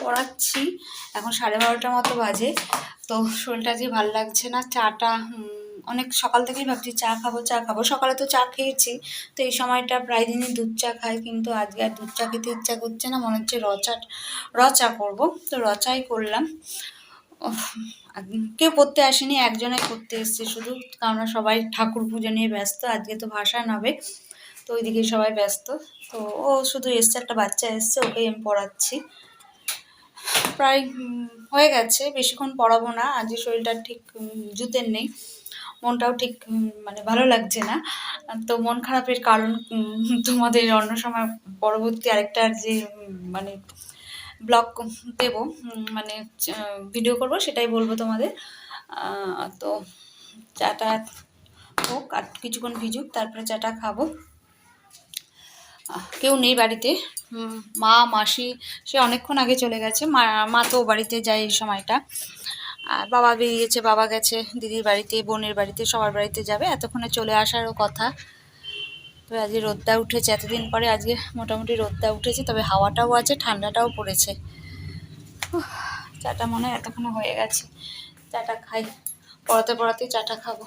পড়াচ্ছি। এখন সাড়ে বারোটার মতো বাজে। তো শরীরটা যে ভালো লাগছে না, চাটা অনেক সকাল থেকেই ভাবছি চা খাব চা খাব। সকালে তো চা খেয়েছি, তো এই সময়টা প্রায় দিনই দুধ চা খাই, কিন্তু আজকে আর দুধ চা খেতে ইচ্ছা করছে না, মনে হচ্ছে রচা রচা করব। তো রচাই করলাম। কেউ করতে আসেনি, একজনে করতে এসছে। শুধু আমরা সবাই ঠাকুর পুজো নিয়ে ব্যস্ত, আজকে তো ভাষা নাবে। তো ওইদিকে সবাই ব্যস্ত। তো ও শুধু এসছে, একটা বাচ্চা এসছে ওকেই আমি পড়াচ্ছি। প্রায় হয়ে গেছে, বেশিক্ষণ পড়াবো না, আজকে শরীরটা ঠিক জুতের নেই। মনটাও ঠিক মানে ভালো লাগছে না। তো মন খারাপের কারণ তোমাদের অন্য সময় পরবর্তী আরেকটা যে মানে ব্লগ দেবো মানে ভিডিও করব, সেটাই বলব তোমাদের। তো চাটা হোক, আর কিছুক্ষণ ভিজুক, তারপরে চাটা খাব। কেউ নেই বাড়িতে। মা, মাসি, সে অনেকক্ষণ আগে চলে গেছে। মা মা তো বাড়িতে যায় এই সময়টা। আর বাবা বেরিয়েছে, বাবা গেছে দিদির বাড়িতে, বোনের বাড়িতে, সবার বাড়িতে যাবে। এতক্ষণে চলে আসারও কথা। তবে আজকে রোদটা উঠেছে। এতদিন পরে আজকে মোটামুটি রোদটা উঠেছে, তবে হাওয়াটাও আছে, ঠান্ডাটাও পড়েছে। চাটা মনে হয় এতক্ষণে হয়ে গেছে। চাটা খাই। পড়াতে পড়াতে চাটা খাব।